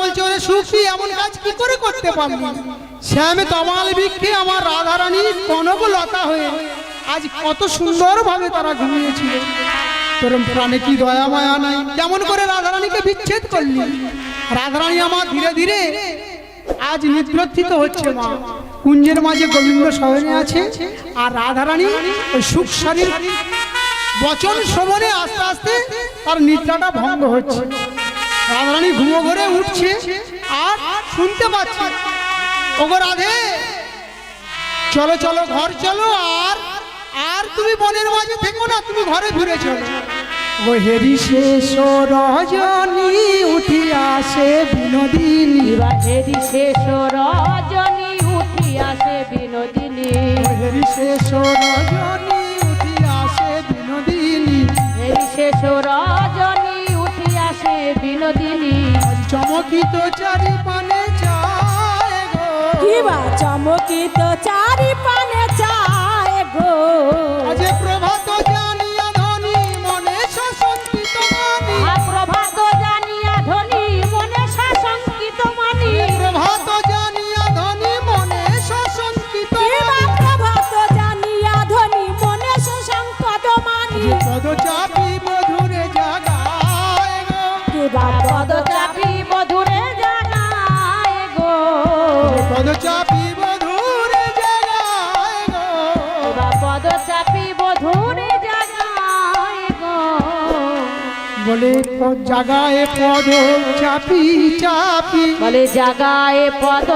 বলছে, ওরে সুখী এমন কাজ কি করে করতে পারলি? শ্যামে তমাল বৃক্ষে আমার রাধারানী কনক লতা হয়ে আজ কত সুন্দরভাবে তারা ঘুমিয়েছিল। তোর প্রাণে কি দয়া, মায়া নাই? কেমন করে রাধারানীকে বিচ্ছেদ করলি? রাধারানী আমার ধীরে ধীরে আজ নিদ্রথিত হচ্ছে মা। কুঞ্জের মাঝে গোবিন্দ শয়নে আছে আর রাধারানী ওই সুখ শরীর বচন শ্রবণে আস্তে আস্তে তার নিদ্রাটা ভঙ্গ হচ্ছে। রাধারানী ঘুমো ঘরে উঠছে আর শুনতে পাচ্ছে। ওগো রাধে চলো চলো ঘর চলো আর আর তুমি বনের মাঝে থেকো না তুমি ঘরে ফিরে চলো। ও হেরি শেষ রজনী উঠি আসে বিনোদিনী বিবাহেরি শেষ রজনী উঠি আসে বিনোদিনী। হেরি শেষ রজনী উঠি আসে বিনোদিনী। হেরি শেষ রজনী চমকিত চারি পানে চায় গো। কিবা চমকিত চারি পানে বলে জাগায় পদ চাপি চাপি। বলে জাগায় পদ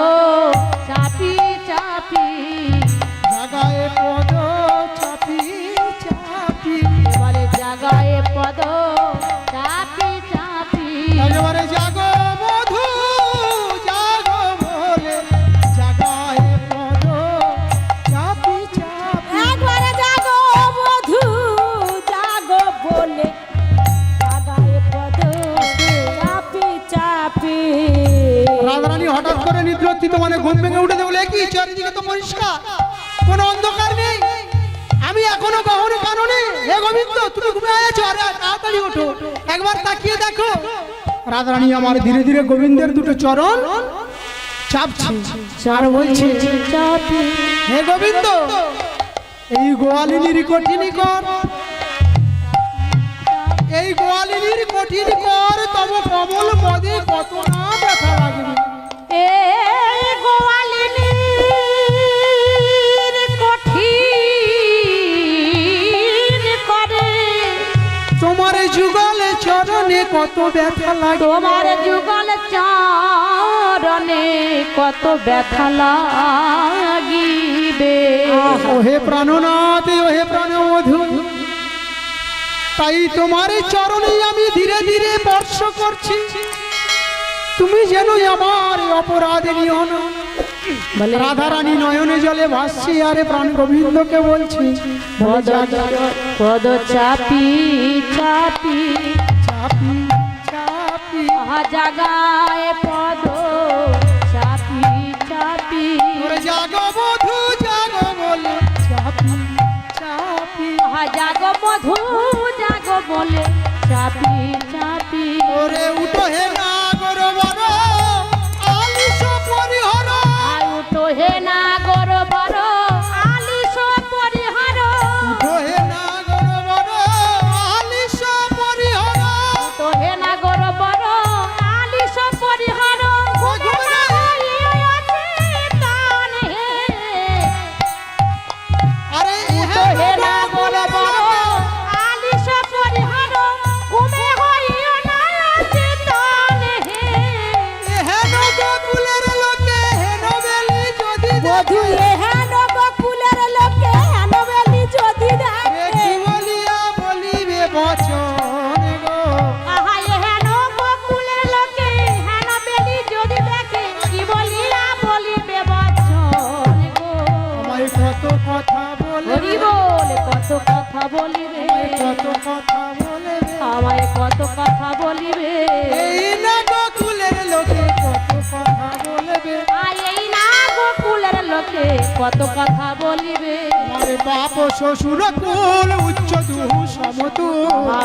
মানে ঘুম ভেঙে উঠে তো কোনো অন্ধকার নেই। আমি এখনও কাননে, হে গোবিন্দ তাড়াতাড়ি একবার তাকিয়ে দেখো। রাধারানী আমার ধীরে ধীরে গোবিন্দের দুটো চরণ চাপছে। আর বলছে হে গোবিন্দ, এই গোয়ালিনীর কঠিনী কর। এই গোয়ালিনীর কঠিন কর, তব কমল পদে কত না ব্যথা লাগবে কত ব্যথা লাগে। তোমার যুগল চরণে কত ব্যথা লাগিবে। ওহে প্রাণনাথ ওহে প্রাণমধু। তাই তোমার চরণে আমি ধীরে ধীরে বর্ষ করছি। তুমি যেন আমার অপরাধ নিও না। বলে রাধারানী নয়নে জলে ভাসছি আরে প্রাণ গোবিন্দকে বলছি পদ চাপি চাপি। চাপি চাপি। জাগায় পদ চাপি চাপি। জাগো বধু জাগো বলে চাপি চাপি। জাগো বলে চাপি চাপি। ওরে উঠো হে কত কথা বলিবে? বাপ শ্বশুর কুল উচ্চ দুহু সমতু।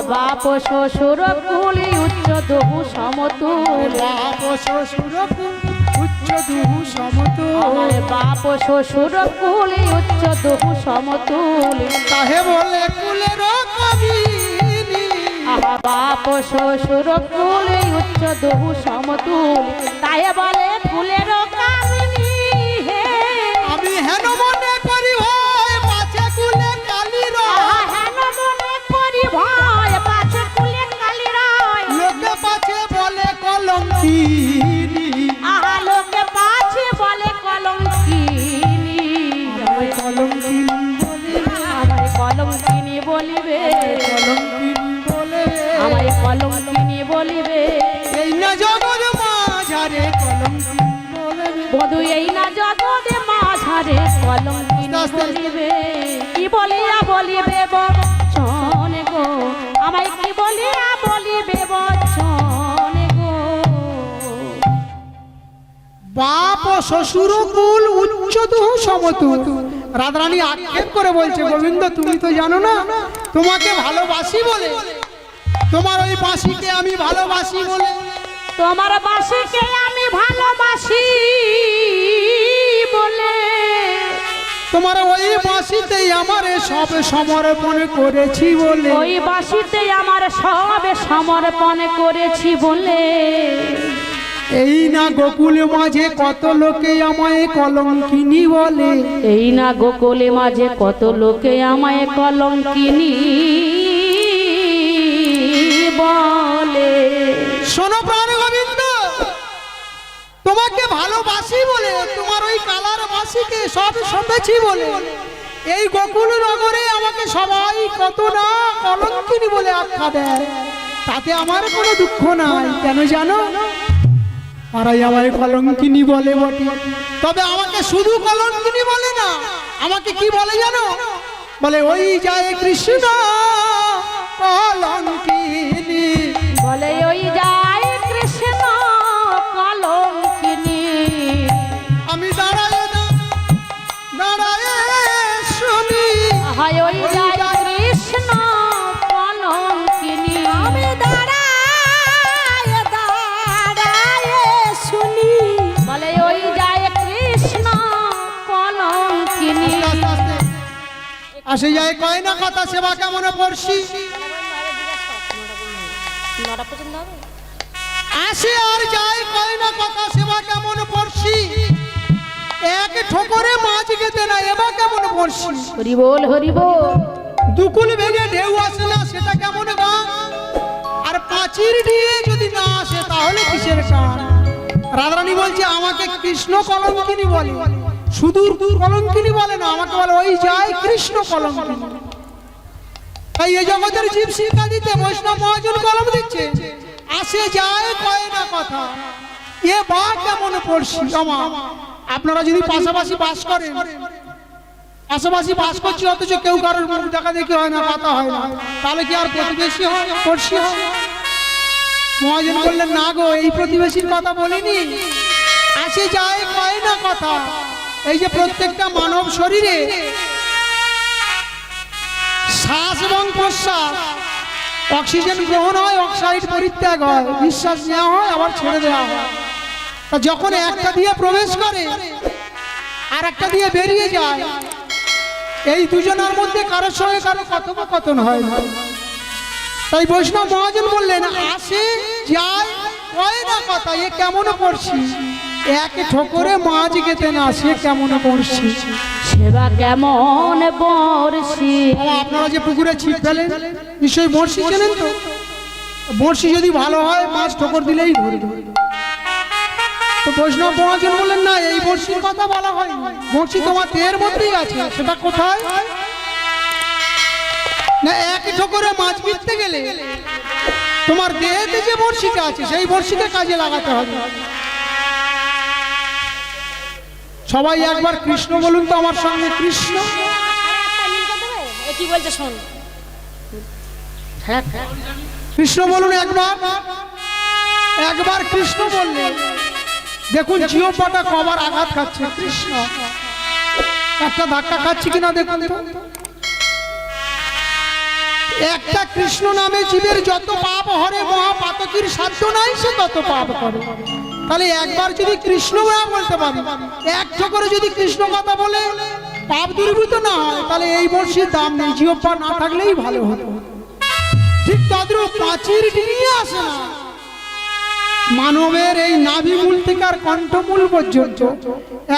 বাপ শ্বশুর কুলি উচ্চ দহু সমতুল বাপ শ্বশুর উচ্চ দুহু সমতুল বাপ শ্বশুর কুলে উচ্চ দহু সমতুল তাহে বলে কুলের আহা বাপ শ্বশুর কুলে উচ্চ দহু সমতুল তাই বলে আমি হেন মনে করি ভাই পাছে কুলে কালির আহা হেন মনে করি ভয় পাছে কুলে কালি রয় লোকে পাছে বলে কলঙ্কিনী। আহা লোকে পাছে বলে কলঙ্কিনী। আমায় কলঙ্কিনী বলে আমায় কলঙ্কিনী বলিবে। কলঙ্কিনী বলে আমায় কলঙ্কিনী বলিবে। এই না জগৎ মাঝারে কলঙ্কিনী বলে বধু এই না জগতে মাঝারে কলঙ্কিনী। বলিবে। কি বলিয়া বলিবে বচন গো আমায় কি বলিয়া বলিবে বচন গো। বাপ ও শ্বশুর কুল উচ্চ দুহু সমতুল রাধারানী আক্ষেপ করে বলছে গোবিন্দ তুমি তো জানো না তোমাকে ভালোবাসি বলে। তোমার ওই বাঁশিকে আমি ভালোবাসি বলে। তোমার বাসিকে আমি ভালোবাসি বলে। তোমার ওই বাঁশিতেই আমার সব সমর্পণ করেছি বলে। ওই বাসিতে আমার সবে সমর্পণ করেছি বলে। এই না গোকুল মাঝে কত লোকে আমায় কলঙ্কিনী বলে। এই না গোকুলে মাঝে কত লোকে আমায় কলঙ্কিনী বলে। শোনো প্রাণ তোমাকে ভালোবাসি বলে, তোমার ওই কালার বাসিকে সব শুনেছি বলে। এই গোকুল নগরে আমাকে সবাই কত না কলঙ্কিনী বলে আখ্যা দেয়। তাতে আমার কোনো দুঃখ নাই, কেন জানো? তারাই আমায় কলঙ্কিনী বলে বটে। তবে আমাকে শুধু কলঙ্কিনী বলে না, আমাকে কি বলে জানো? বলে, ওই যায় কৃষ্ণ কলঙ্কিনী। বলে, ওই যায় আসে যায় কয় না কথা সেবা কেমন পড়ছি আসে আর যায় কয় না কথা সেবা কেমন পড়ছি এক ঠোকরে মাছ গেতে না এবার কেমন পড়ছি হরি বল হরি বল দুকুল ভেঙে ঢেউ আসে না সেটা কেমন গান আর পাঁচির দিয়ে যদি না আসে তাহলে কিসের গান রাধারানী বলছে আমাকে কৃষ্ণ কলঙ্কিনী বলে। সুদূর দূর কলঙ্কিনী বলে না, আমাকে বলে, ওই যায় কৃষ্ণ কলঙ্কিনী। তাই এই জগতের জীব শিক্ষা দিতে বৈষ্ণব মহাজন কলম দিচ্ছে, আসে যায় কয় না কথা। এ বা কেমন পড়ছি আমা আপনারা যদি পাশাপাশি বাস করেন, পাশাপাশি বাস করছি, অথচ কেউ কারোর মুখ দেখা দেখি হয় না, কথা হয় না। তাহলে কি আর প্রতিবেশী হয়, পড়শি হয়? মহাজন বললেন, না গো, এই প্রতিবেশীর কথা বলিনি। আসে যায় কয় না কথা। এই যে প্রত্যেকটা মানব শরীরে শ্বাস এবং প্রশ্বাস, অক্সিজেন গ্রহণ হয়, অক্সাইড পরিত্যাগ হয়, নিঃশ্বাস নেওয়া হয়, আবার ছেড়ে দেওয়া হয়। তা যখন একটা দিয়ে প্রবেশ করে আর একটা দিয়ে বেরিয়ে যায়, এই দুজনের মধ্যে কারোর সঙ্গে কারও কথোপকথন হয়। তাই বৈষ্ণব মহাজন বললেন, আসে, যায়, কয় না কথা, এ কেমন পড়ছি এক ঠোকরে মাছ গেতে না সে কেমন পড়ছি সেবা কেমন বর্ষি আপনারা যে পুকুরে ছিপ ফেলেন নিশ্চয়ই বড়শি চেনেন তো? বড়শি যদি ভালো হয় মাছ ঠোকর দিলেই ধরবে। তো বৈষ্ণব মহাজন বললেন না এই বড়শির কথা বলা হয় বড়শি তোমার দেহের মধ্যেই আছে সেটা কোথায়? না এক ঠোকরে মাছ বিকতে গেলে তোমার দেহেতে যে বড়শিটা আছে সেই বড়শিকে কাজে লাগাতে হবে। সবাই একবার কৃষ্ণ বলুন তো আমার সঙ্গে কৃষ্ণ। কি বলছে শোন। কৃষ্ণ বলুন একবার। একবার কৃষ্ণ বললে। দেখুন জিও পাটা কবার আঘাত খাচ্ছে। কৃষ্ণ একটা ধাক্কা খাচ্ছে কিনা দেখুন একটা কৃষ্ণ নামে জীবের যত পাপ হরে মহাপাতক নেকির সাধ্য নাই সে তত পাপ করে। তাহলে একবার যদি কৃষ্ণ নাম বলতে পারি এক করে যদি কৃষ্ণ কথা বলে, পাপ দূরীভূত না হয়, তাহলে এই বর্ষির দাম নেই জিওপা না থাকলেই ভালো হতো। ঠিক তদ্রুপ পাঁচির ডিঙিয়ে আসে না। মানবের এই নাভিমূল থেকে আর কণ্ঠমূল পর্যন্ত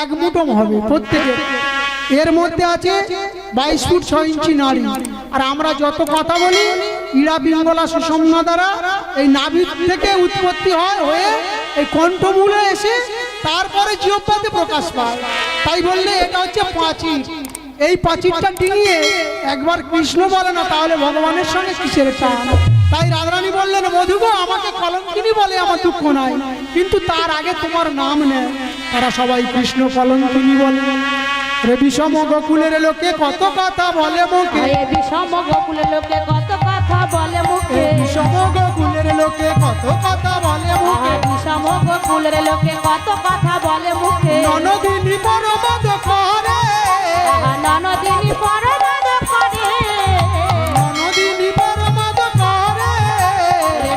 এক মুঠম হবে প্রত্যেকের এর মধ্যে আছে বাইশ ফুট ছয় ইঞ্চি নারী। আর আমরা যত কথা বলি, ইড়া, বিঙ্গলা সুষমনা দ্বারা এই নাভির থেকে উৎপত্তি হয় হয়ে এই কণ্ঠ কণ্ঠমূলে এসে তারপরে জিওপাতে প্রকাশ পায়। তাই বললে এটা হচ্ছে পাঁচির এই পাঁচিরটা ডিঙিয়ে একবার কৃষ্ণ বলে না তাহলে ভগবানের সঙ্গে কিসের টান? তাই রাধারানী বললেন মধুগো আমাকে কলঙ্কিনী বলে আমার দুঃখ নাই। কিন্তু তার আগে তোমার নাম নেয় তারা সবাই কৃষ্ণ কলঙ্কিনী বলে। রে বিষম গোকুলের লোকে কত কথা বলে মুখে। বিষম গোকুলের লোকে কত কথা বলে মুখে। বিষম লোকে কত কথা বলে মুখে? বিষম গোকুলের লোকে কত কথা বলে মুখে? ননদিনী পরমদ করে। ননদিনী পরমাদ করে। ননদিনী পরমদ করে।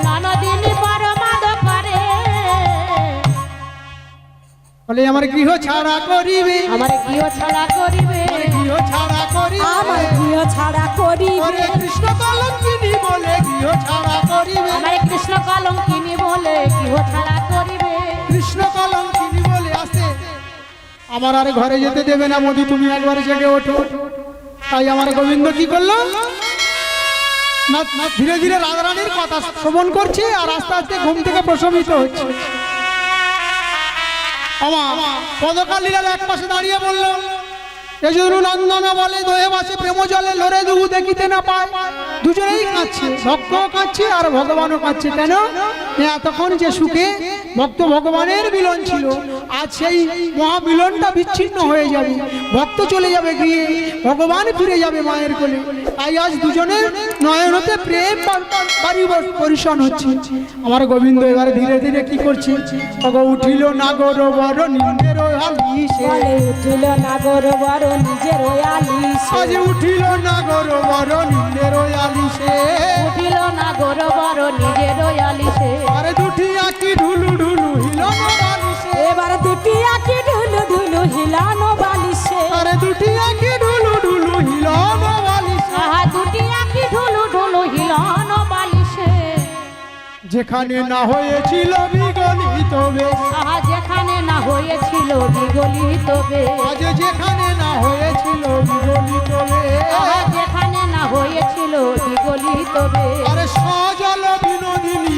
ননদিনী পরমাদ করে। বলে আমার গৃহ ছাড়া করিবে। আমার গৃহ ছাড়া করিবে। গৃহ ছাড়া করিবে। আমার গৃহ ছাড়া করিবে। কৃষ্ণ কলঙ্কিনী বলে গৃহ ছাড়া করিবে। আমার কলঙ্কিনী বলে কৃষ্ণ কলঙ্কিনী বলে আসে আমার আর ঘরে যেতে দেবে না মোদি, তুমি একবার জেগে ওঠো। তাই আমার গোবিন্দ কি করল? না ধীরে ধীরে রাধারানীর কথা শ্রবণ করছে আর আস্তে আস্তে ঘুম থেকে প্রশমিত হচ্ছে। আমার পদকাল লীলার এক পাশে দাঁড়িয়ে বলল দেখিতে না দুজনেই কাঁদছে আর ভগবানও কেন? ভক্ত ভগবানের মিলন ছিল, আজ সেই মহামিলনটা বিচ্ছিন্ন হয়ে যাবে। ভক্ত চলে যাবে গিয়ে, ভগবান ফিরে যাবে মায়ের কোলে। তাই আজ দুজনের নয়ন হতে প্রেম পরিশন হচ্ছে। আমার গোবিন্দ এবারে ধীরে ধীরে কি করছে? উঠিল নাগর বড় নিন্দের উঠিল নাগর বড় নিজের আজ উঠিল নাগর বড় নিন্দের আলিশে উঠিল নাগর বড় নিজের আলিসে আরে দুটি আঁকি ঢুলু ঢুলু হিলন বালিশে এবার দুটি আঁকি ঢুলু ঢুলু হিলানো বালিশে আরে দুটি আঁকি ঢুলু ঢুলু হিলন বালিশে আহা দুটি আঁকি ঢুলু ঢুলু হিলানো বালিশে যেখানে না হয়েছিল বিগলিত বেশ। আহা হয়েছিল বিগলিত আজ যেখানে না হয়েছিল বিগলিত যেখানে না হয়েছিল বিগলিত আরে সজল বিনোদিনী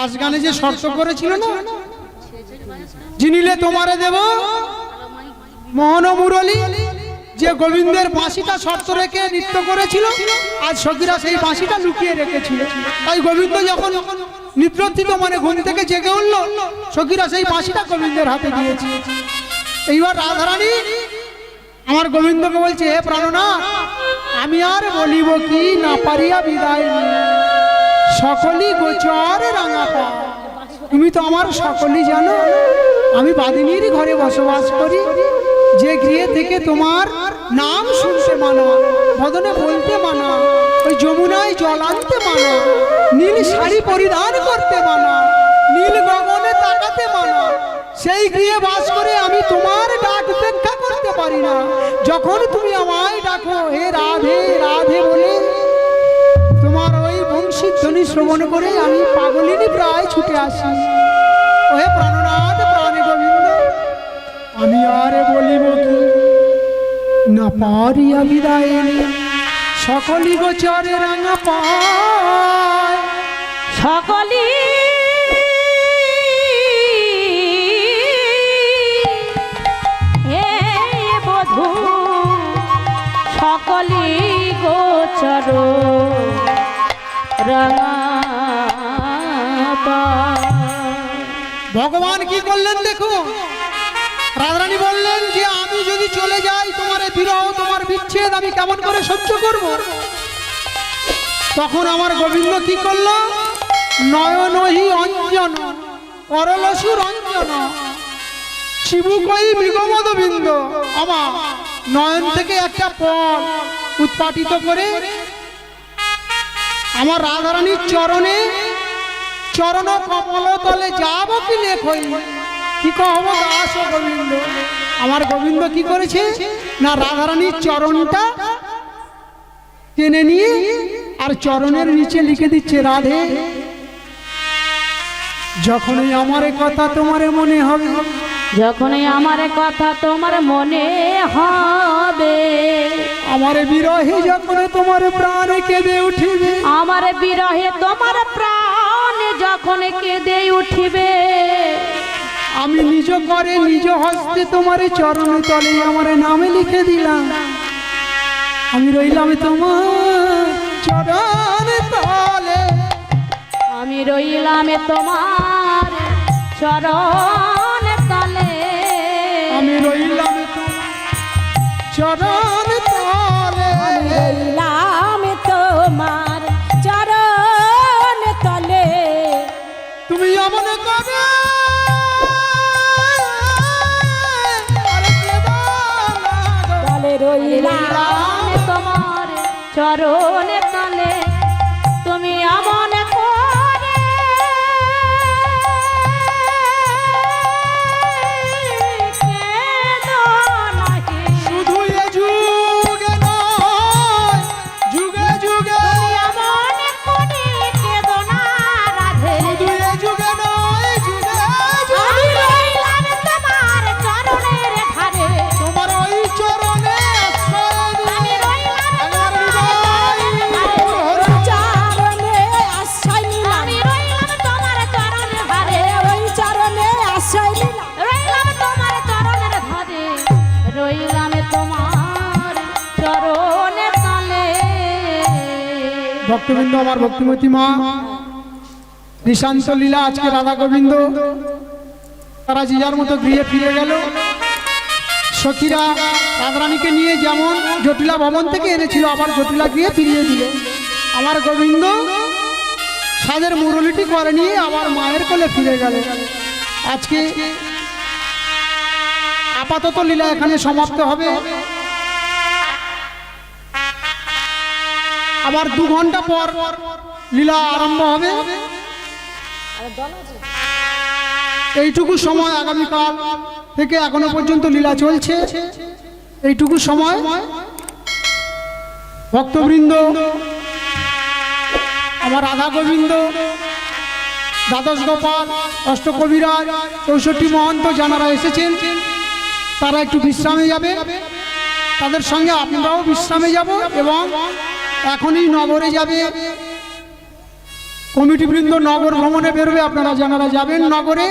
রাজগানে যে শর্ত করেছিল না? জিনিলে তোমারে দেব মোহন মুরলী যে গোবিন্দের বাঁশিটা শর্ত রেখে নৃত্য করেছিল, আজ সখীরা সেই বাঁশিটা লুকিয়ে রেখেছিল। তাই গোবিন্দ যখন নিদ্রোত্থিত মানে ঘুম থেকে জেগে উঠল, সখীরা সেই বাঁশিটা গোবিন্দের হাতে দিয়েছে। এইবার রাধারানী আমার গোবিন্দকে বলছে, হে প্রাণনা আমি আর বলিব কি? না পারিয়া বিদায় নিই। সকলই গোচর রাঙা পা। তুমি তো আমার সকলই জানো। আমি বাদিনীর ঘরে বসবাস করি। যে গৃহে থেকে তোমার নাম শুনতে মানা, বদনে বলতে মানা, ওই যমুনায় জল আনতে মানা, নীল শাড়ি পরিধান করতে মানা, নীল গগনে তাকাতে মানা, সেই গৃহে বাস করে আমি তোমার ডাক উপেক্ষা করতে পারি না। যখন তুমি আমায় ডাকো, হে রাধে রাধে বলে ধ্বনি শ্রবণ করে আমি পাগলিনী প্রায় ছুটে আসি। ওহে প্রাণনাথ প্রাণে গোবিন্দ আমি আর বলিব কি? না পারিয়া বিদায় নে, সকলি গোচরে রাঙা পায়। সকলি সকলি গোচর। ভগবান কি করলেন দেখো? রাধারানী বললেন যে, আমি যদি চলে যাই, তোমার বিরহ, তোমার বিচ্ছেদ, আমি কেমন করে সহ্য করব? তখন আমার গোবিন্দ কি করল? নয়নহি অঞ্জন করলসু রঞ্জন শিবুকই মৃগমদ বিন্দ আমা নয়ন থেকে একটা পল উৎপাটিত করে আমার রাধারানীর চরণে চরণ কমল তলে যাব কি লেখই কি কহব দাস গোবিন্দ? আমার গোবিন্দ কি করেছে? না, রাধারানীর চরণটা টেনে নিয়ে আর চরণের নিচে লিখে দিচ্ছে, রাধে, যখনই আমার কথা তোমার মনে হবে, যখনই আমার কথা তোমার মনে হবে আমার বিরহে যখন তোমার প্রাণে কেঁদে উঠিবে। আমার বিরহে তোমার প্রাণ যখন কেঁদে উঠিবে। আমি নিজ করে নিজ হস্তে তোমার চরণ তলে আমার নামে লিখে দিলাম। আমি রইলাম তোমার চরণ তলে। আমি রইলাম তোমার চরণ তলে। আমি রইলাম তোমার চরণ রইলাম তোমার চরণ তলে। তুমি এমন কবে রইলাম। তোমার চরণ তলে। আমার ভক্তিমতী মা। নিশান্ত লীলা, আজকে রাধা গোবিন্দ। তারা যে যার মতো গৃহে ফিরে গেল। সখীরা রাধারানীকে নিয়ে যেমন জটিলা ভবন থেকে এনেছিল, আবার জটিলা গৃহে ফিরিয়ে দিল। আমার গোবিন্দ সাদের মুরলিটি করে নিয়ে আবার মায়ের কোলে ফিরে গেল। আজকে আপাতত লীলা এখানে সমাপ্ত হবে। আবার দু ঘণ্টা পর লীলা আরম্ভ হবে। এইটুকু সময় আগামীকাল থেকে এখনও পর্যন্ত লীলা চলছে। এইটুকু সময় ভক্তবৃন্দ, আমার রাধা গোবিন্দ দ্বাদশ গোপাল, অষ্টকবিরাজ, চৌষট্টি মহন্ত যারা এসেছেন, তারা একটু বিশ্রামে যাবে। তাদের সঙ্গে আপনারাও বিশ্রামে যাব এবং এখনই নগরে যাবে। কমিটিবৃন্দ নগর ভ্রমণে বেরোবে, আপনারা জানারা যাবেন নগরে।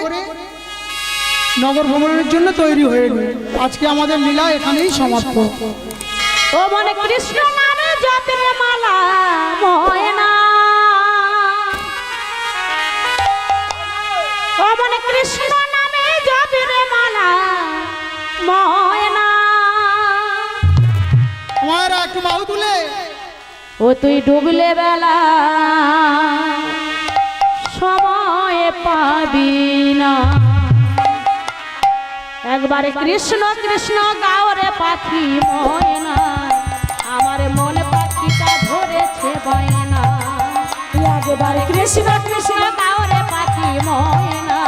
নগর ভ্রমণের জন্য তৈরি হয়ে আজকে আমাদের লীলা এখানেই সমাপ্ত। ও মনে কৃষ্ণ নামে জপের মালা তুই ডুবলে বেলা সময় পাবি না। একবারে কৃষ্ণ কৃষ্ণ গাওরে পাখি ময়না, আমার মন পাখিটা ধরেছে বয়না। একবারে কৃষ্ণ কৃষ্ণ গাওরে পাখি ময়না,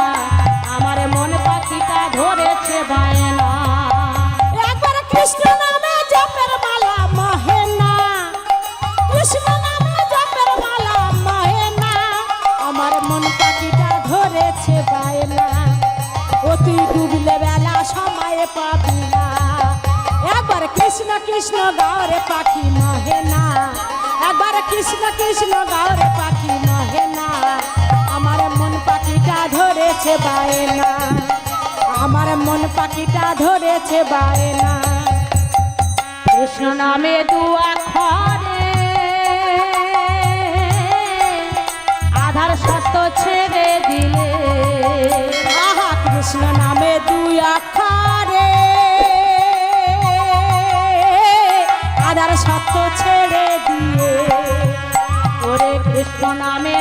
আমার মন পাখিটা ধরেছে বায়না। একবারে কৃষ্ণ গেছে বায়না ও তুই ডুবলে বেলা সময়ে পাবি না। একবার কৃষ্ণ কৃষ্ণ গাওরে পাখি মহে না। একবার কৃষ্ণ কৃষ্ণ গাওরে পাখি মহে না। আমার মন পাখিটা ধরেছে বায়না আমার মন পাখিটা ধরেছে বায়না কৃষ্ণ নামে দু খরে আধার সত্য ছেড়ে দিলে আহা কৃষ্ণ নামে দুই আখারে। আধার সত্য ছেড়ে দিয়ে ওরে কৃষ্ণ নামে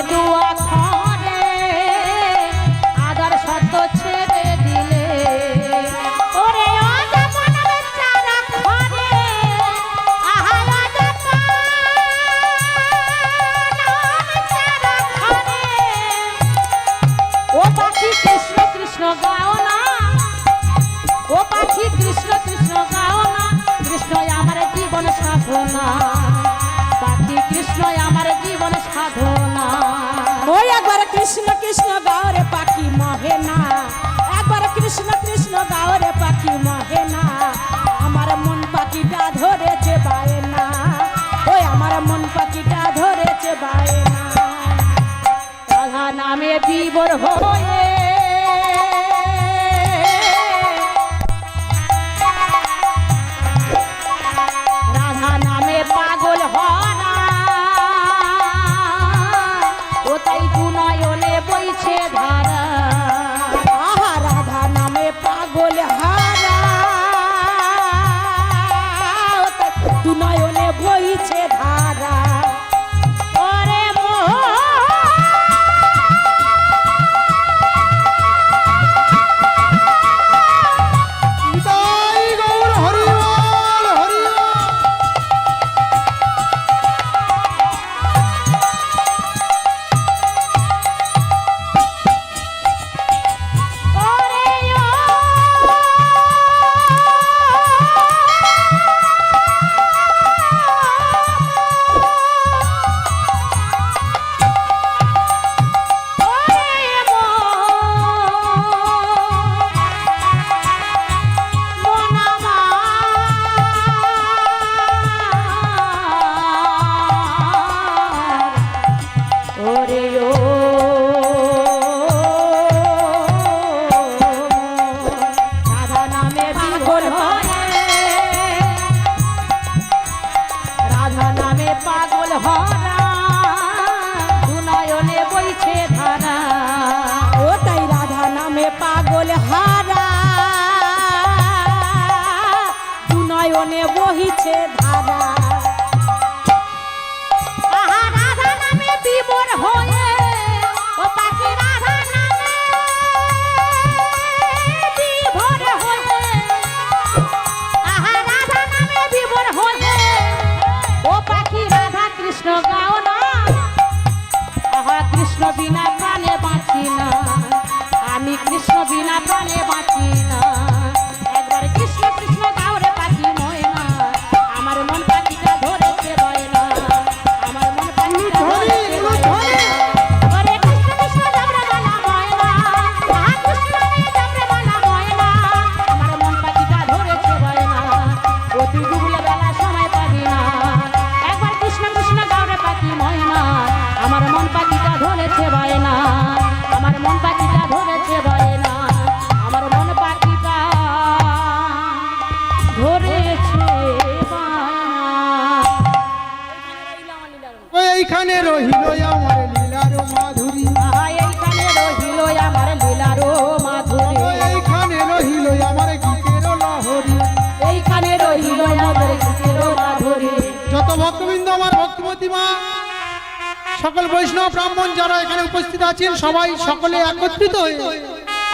সকল বৈষ্ণব ব্রাহ্মণ যারা এখানে উপস্থিত আছেন, সবাই সকলে একত্রিত হয়ে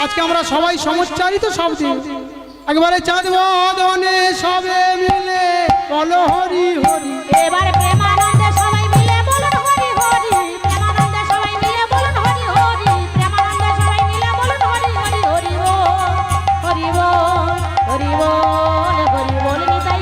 আজকে আমরা সবাই সমুচ্চারিত শব্দ একবারে চাঁদ সবে মিলে বলো হরি হরি। এবারে